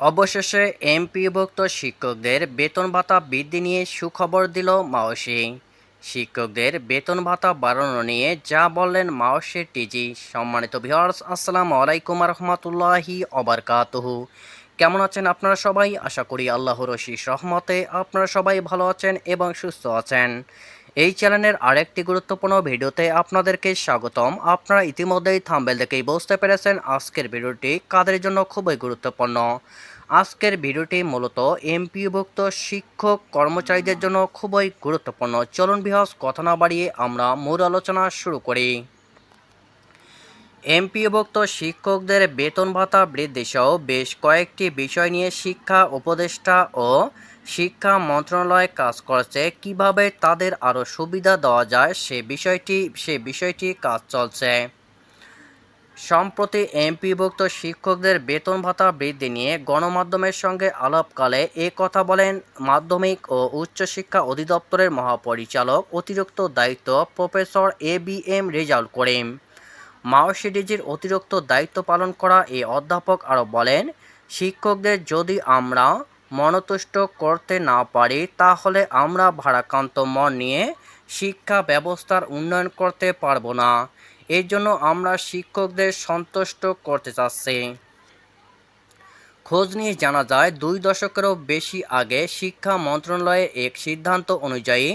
অবশেষে এমপিভুক্ত শিক্ষকদের বেতন ভাতা বৃদ্ধি নিয়ে সুখবর দিল মাওসি। শিক্ষকদের বেতন ভাতা বাড়ানো নিয়ে যা বললেন মাওসির টিজি। সম্মানিত ভিউয়ার্স, আসসালামু আলাইকুম রহমতুল্লাহি অবরকাতুহু কেমন আছেন আপনারা সবাই? আশা করি আল্লাহ রশিস রহমতে আপনারা সবাই ভালো আছেন এবং সুস্থ আছেন। এই চ্যানেলের আরেকটি গুরুত্বপূর্ণ ভিডিওতে আপনাদেরকে স্বাগতম। আপনারা ইতিমধ্যেই থাম্বেল দেখেই বুঝতে পেরেছেন আজকের ভিডিওটি কাদের জন্য খুবই গুরুত্বপূর্ণ। আজকের ভিডিওটি মূলত এমপিভুক্ত শিক্ষক কর্মচারীদের জন্য খুবই গুরুত্বপূর্ণ। চলুন বিহস কথা না বাড়িয়ে আমরা মূল আলোচনা শুরু করি। এমপিভুক্ত শিক্ষকদের বেতন ভাতা বৃদ্ধি সহ বেশ কয়েকটি বিষয় নিয়ে শিক্ষা উপদেষ্টা ও শিক্ষা মন্ত্রণালয় কাজ করছে, কীভাবে তাদের আরও সুবিধা দেওয়া যায় সে বিষয়টি সে বিষয়টি কাজ চলছে। সম্প্রতি এমপিভুক্ত শিক্ষকদের বেতন ভাতা বৃদ্ধি নিয়ে গণমাধ্যমের সঙ্গে আলাপকালে এ কথা বলেন মাধ্যমিক ও উচ্চশিক্ষা অধিদপ্তরের মহাপরিচালক, অতিরিক্ত দায়িত্ব professor A B M Rezaul Karim. মাওসিডিজির অতিরিক্ত দায়িত্ব পালন করা এই অধ্যাপক আরও বলেন, শিক্ষকদের যদি আমরা মনতুষ্ট করতে না পারি, তাহলে আমরা ভারাক্রান্ত মন নিয়ে শিক্ষা ব্যবস্থার উন্নয়ন করতে পারব না। এর জন্য আমরা শিক্ষকদের সন্তুষ্ট করতে চাচ্ছি। খোঁজ নিয়ে জানা যায়, দুই দশকেরও বেশি আগে শিক্ষা মন্ত্রণালয়ের এক সিদ্ধান্ত অনুযায়ী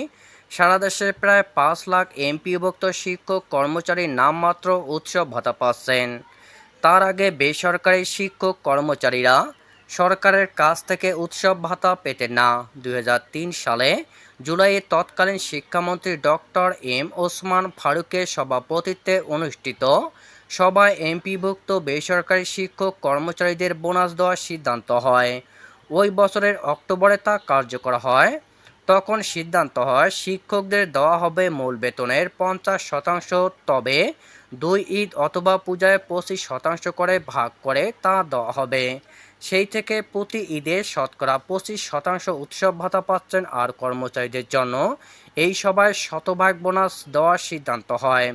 সারা দেশে প্রায় পাঁচ লাখ এমপিভুক্ত শিক্ষক কর্মচারী নামমাত্র উৎসব ভাতা পাচ্ছেন। তার আগে বেসরকারি শিক্ষক কর্মচারীরা সরকারের কাছ থেকে উৎসব ভাতা পেতেন না। দুই হাজার তিন সালে জুলাইয়ে তৎকালীন শিক্ষামন্ত্রী ডক্টর এম ওসমান ফারুকের সভাপতিত্বে অনুষ্ঠিত সভায় এমপিভুক্ত বেসরকারি শিক্ষক কর্মচারীদের বোনাস দেওয়ার সিদ্ধান্ত হয়। ওই বছরের অক্টোবরে তা কার্যকর হয়। তখন সিদ্ধান্ত হয়, শিক্ষকদের দেওয়া হবে মূল বেতনের পঞ্চাশ শতাংশ, তবে দুই ঈদ অথবা পূজায় পঁচিশ শতাংশ করে ভাগ করে তা দেওয়া হবে। সেই থেকে প্রতি ঈদে শতকরা পঁচিশ শতাংশ উৎসব ভাতা পাচ্ছেন আর কর্মচারীদের জন্য এই সভায় শতভাগ বোনাস দেওয়ার সিদ্ধান্ত হয়।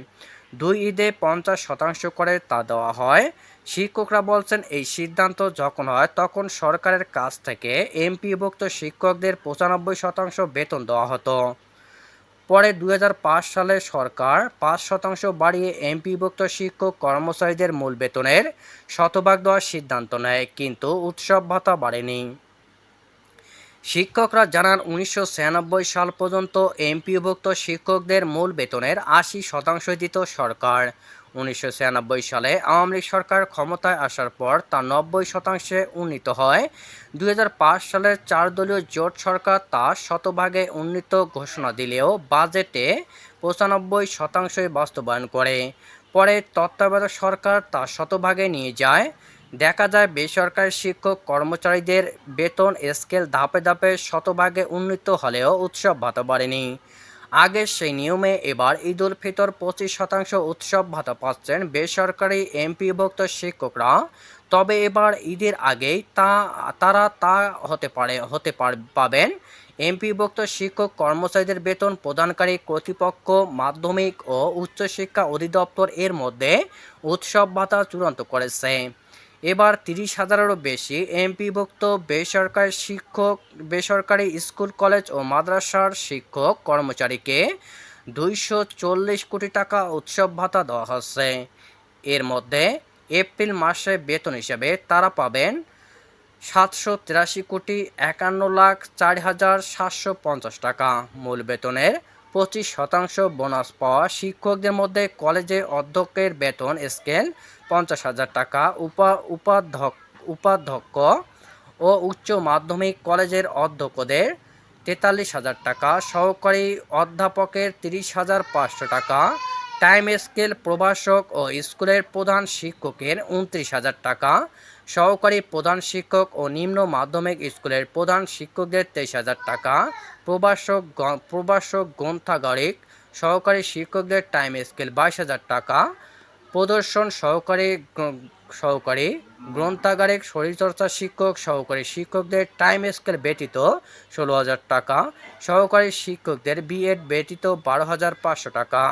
দুই ঈদে পঞ্চাশ শতাংশ করে তা দেওয়া হয়। শিক্ষকরা বলছেন, এই সিদ্ধান্ত যখন হয়, তখন সরকারের কাছ থেকে এমপিভুক্ত শিক্ষকদের পঁচানব্বই শতাংশ বেতন দেওয়া হতো। পরে দু হাজার পাঁচ সালে সরকার পাঁচ শতাংশ বাড়িয়ে এমপিভুক্ত শিক্ষক কর্মচারীদের মূল বেতনের শতভাগ দেওয়ার সিদ্ধান্ত নেয়, কিন্তু উৎসব ভাতা বাড়েনি। শিক্ষকরা জানান, উনিশশো ছিয়ানব্বই সাল পর্যন্ত এমপিভুক্ত শিক্ষকদের মূল বেতনের আশি শতাংশ দিত সরকার। উনিশশো ছিয়ানব্বই সালে আওয়ামী লীগ সরকার ক্ষমতায় আসার পর তা নব্বই শতাংশে উন্নীত হয়। দুই হাজার পাঁচ সালের চার দলীয় জোট সরকার তা শতভাগে উন্নীত ঘোষণা দিলেও বাজেটে পঁচানব্বই শতাংশই বাস্তবায়ন করে। পরে তত্ত্বাবধায়ক সরকার তা শতভাগে নিয়ে যায়। দেখা যায় বেসরকারি শিক্ষক কর্মচারীদের বেতন স্কেল ধাপে ধাপে শতভাগে উন্নীত হলেও উৎসব ভাতা বাড়েনি। আগে সেই নিয়মে এবার ঈদ উল ফিতর পঁচিশ শতাংশ উৎসব ভাতা পাচ্ছেন বেসরকারি এমপিভুক্ত শিক্ষকরা। তবে এবার ঈদের আগেই তা, তারা তা হতে পারে, হতে পাবেন। এমপিভুক্ত শিক্ষক কর্মচারীদের বেতন প্রদানকারী কর্তৃপক্ষ, মাধ্যমিক ও উচ্চশিক্ষা অধিদপ্তর এর মধ্যে উৎসব ভাতা চূড়ান্ত করেছে। এবার তিরিশ হাজারেরও বেশি এমপিভুক্ত বেসরকারি শিক্ষক, বেসরকারি স্কুল, কলেজ ও মাদ্রাসার শিক্ষক কর্মচারীকে দুইশো চল্লিশ কোটি টাকা উৎসব ভাতা দেওয়া হচ্ছে। এর মধ্যে এপ্রিল মাসে বেতন হিসেবে তারা পাবেন সাতশো তিরাশি কোটি একান্ন লাখ চার হাজার সাতশো পঞ্চাশ টাকা। মূল বেতনের পঁচিশ শতাংশ বোনাস পাওয়া শিক্ষকদের মধ্যে কলেজে অধ্যক্ষের বেতন স্কেল পঞ্চাশ হাজার টাকা, উপা উপাধ্যক্ষ ও উচ্চ মাধ্যমিক কলেজের অধ্যক্ষদের তেতাল্লিশ হাজার টাকা, সহকারী অধ্যাপকের তিরিশ হাজার পাঁচশো টাকা টাইম স্কেল প্রভাষক ও স্কুলের প্রধান শিক্ষকের উনত্রিশ হাজার টাকা, সহকারী প্রধান শিক্ষক ও নিম্ন মাধ্যমিক স্কুলের প্রধান শিক্ষকদের তেইশ হাজার টাকা, প্রভাষক প্রভাষক গ্রন্থাগারিক সহকারী শিক্ষকদের টাইম স্কেল বাইশ হাজার টাকা, প্রদর্শন সহকারী সহকারী গ্রন্থাগারিক শরীরচর্চা শিক্ষক সহকারী শিক্ষকদের টাইম স্কেল ব্যতীত ষোলো হাজার টাকা, সহকারী শিক্ষকদের বিএড ব্যতীত বারো হাজার পাঁচশো টাকা।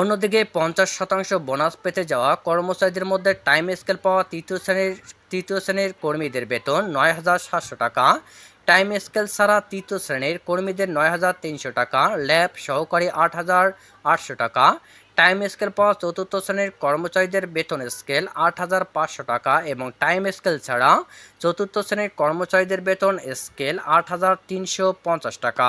অন্যদিকে পঞ্চাশ শতাংশ বোনাস পেতে যাওয়া কর্মচারীদের মধ্যে টাইম স্কেল পাওয়া তৃতীয় শ্রেণির তৃতীয় শ্রেণির কর্মীদের বেতন নয় হাজার সাতশো টাকা। টাইম স্কেল ছাড়া তৃতীয় শ্রেণির কর্মীদের নয় হাজার তিনশো টাকা, ল্যাব সহকারী আট হাজার আটশো টাকা। টাইম স্কেল পাওয়া চতুর্থ শ্রেণির কর্মচারীদের বেতন স্কেল আট হাজার পাঁচশো টাকা এবং টাইম স্কেল ছাড়া চতুর্থ শ্রেণির কর্মচারীদের বেতন স্কেল আট হাজার তিনশো পঞ্চাশ টাকা।